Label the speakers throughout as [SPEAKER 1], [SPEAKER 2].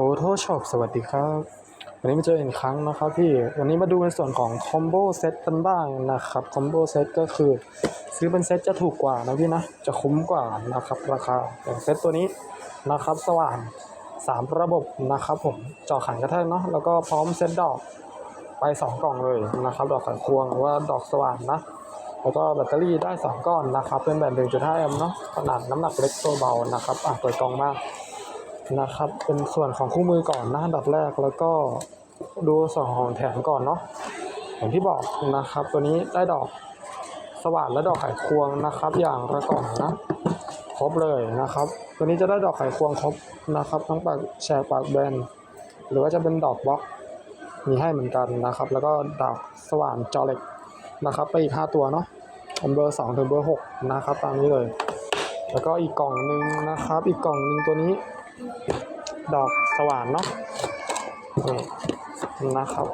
[SPEAKER 1] Total Shop สวัสดีครับ วันนี้มาเจออีกครั้งนะครับพี่ วันนี้มาดูในส่วนของคอมโบเซตกันบ้างนะครับ คอมโบเซตก็คือ ซื้อเป็นเซตจะถูกกว่านะพี่นะ จะคุ้มกว่านะครับราคาอย่างเซตตัวนี้นะครับสว่าน3ระบบนะครับผมจอขันกระแทกเนาะ แล้วก็พร้อมเซตดอกไป 2 กล่องเลยนะครับ ดอกไขควงหรือว่าดอกสว่านนะ แล้วก็แบตเตอรี่ได้ 2 ก้อนนะครับ เป็นแบบ1.5แอมป์เนาะ ขนาดน้ำหนักเล็กตัวเบานะครับ อะเปิดกล่องมา นะครับ เป็นส่วนของคู่มือก่อนหนะอันดับแรกแล้วก็ดูส่วนของแถมก่อนเนาะอย่างที่บอกนะครับ ตัวนี้ได้ดอกสว่านและดอกไขควงนะครับ อย่างละกล่องนะครบเลยนะครับ ตัวนี้จะได้ดอกไขควงครบนะครับ ทั้งปากแชร์ปากแบนหรือว่าจะเป็นดอกบล็อกมีให้เหมือนกันนะครับ แล้วก็ดอกสว่านจอเล็กนะครับไปอีก5ตัวเนาะเป็นเบอร์2ถึงเบอร์6นะครับตามนี้เลย แล้วก็อีกกล่องหนึ่งนะครับ อีกกล่องหนึ่งตัวนี้ ดอกสว่านเนาะนี่นะครับ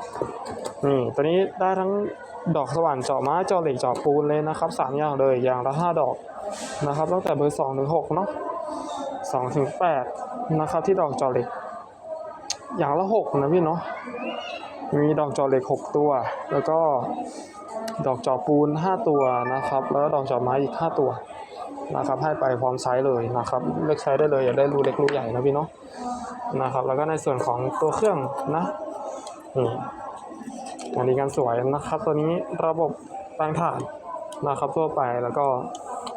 [SPEAKER 1] นี่ตัวนี้ได้ทั้งดอกสว่านเจาะไม้เจาะเหล็กเจาะปูนเลยนะครับสามอย่างเลยอย่างละห้าดอกนะครับ ตั้งแต่เบอร์สองถึงหกเนาะสองถึงแปดนะครับที่ดอกเจาะเหล็ก อย่างละหกนะพี่เนาะมีดอกเจาะเหล็กหกตัว แล้วก็ดอกจอปูน5ตัวนะครับ แล้วดอกจอไม้อีก5ตัว นะครับ ให้ไปพร้อมไซส์เลยนะครับ เลือกใช้ได้เลยอย่าได้รูเล็กรูใหญ่นะพี่เนาะนะครับ แล้วก็ในส่วนของตัวเครื่องนะนี่อันนี้กันสวยนะครับ ตัวนี้ระบบแปลงถ่านนะครับทั่วไปแล้วก็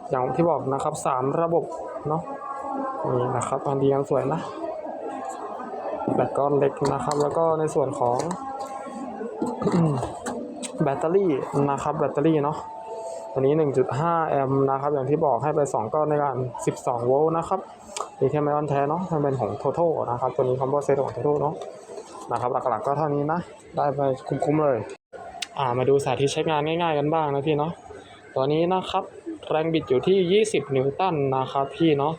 [SPEAKER 1] อย่างที่บอกนะครับสามระบบเนาะนี่นะครับอันดีกันสวยนะแบตก็เล็กนะครับ แล้วก็ในส่วนของแบตเตอรี่นะครับ แบตเตอรี่เนาะ ตัวนี้ 1.5 แอมป์นะครับ อย่างที่บอกให้ไป 2 ก้อนในการ 12 โวลต์นะครับมีแค่ไมออนแท้เนาะมันเป็นของ Total นะครับ ตัวนี้คอมโบเซตของ Total เนาะนะครับ หลักๆก็เท่านี้นะ ได้ไปคุ้มๆเลย อ่ามาดูสาธิตใช้งานง่ายๆกันบ้างนะพี่เนาะตัวนี้นะครับ แรงบิดอยู่ที่ 20 นิวตันนะครับพี่เนาะ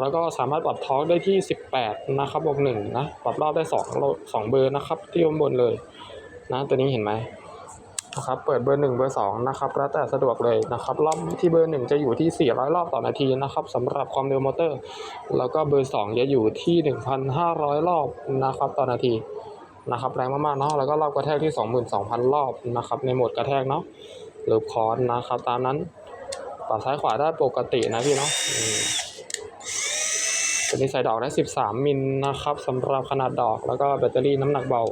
[SPEAKER 1] แล้วก็สามารถปรับทอร์กได้ที่ 18 นะครับบวกหนึ่งนะ ปรับรอบได้2 2เบอร์นะครับ ที่บนเลย นะ ตัวนี้เห็นไหม นะครับเปิดเบอร์ 1 เบอร์2นะครับแล้วแต่สะดวกเลยนะครับรอบที่เบอร์ 1 จะอยู่ที่ 400 รอบต่อนาทีนะครับสำหรับความเร็วมอเตอร์ แล้วก็เบอร์ 2 จะอยู่ที่ 1,500 รอบนะครับต่อนาทีนะครับแรงมากๆเนาะแล้วก็รอบกระแทกที่ 22,000 รอบนะครับในโหมดกระแทกเนาะหรือคอร์สนะครับตามนั้นปรับซ้ายขวาได้ปกตินะพี่เนาะอืมตัวนี้ใส่ดอกได้ 13 มิลนะครับสำหรับขนาดดอกแล้วก็แบตเตอรี่น้ำหนักเบา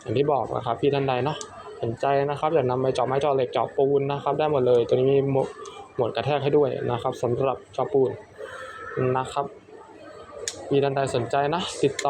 [SPEAKER 1] อย่างที่บอกนะครับพี่ท่านใดเนาะ สนใจนะครับอยากนำไปเจาะไม้เจาะเหล็กเจาะปูนนะครับ ได้หมดเลย ตัวนี้มีหมดโหมดกระแทกให้ด้วยนะครับสำหรับเจาะปูนนะครับ มีท่านใดสนใจนะ ติดต่อ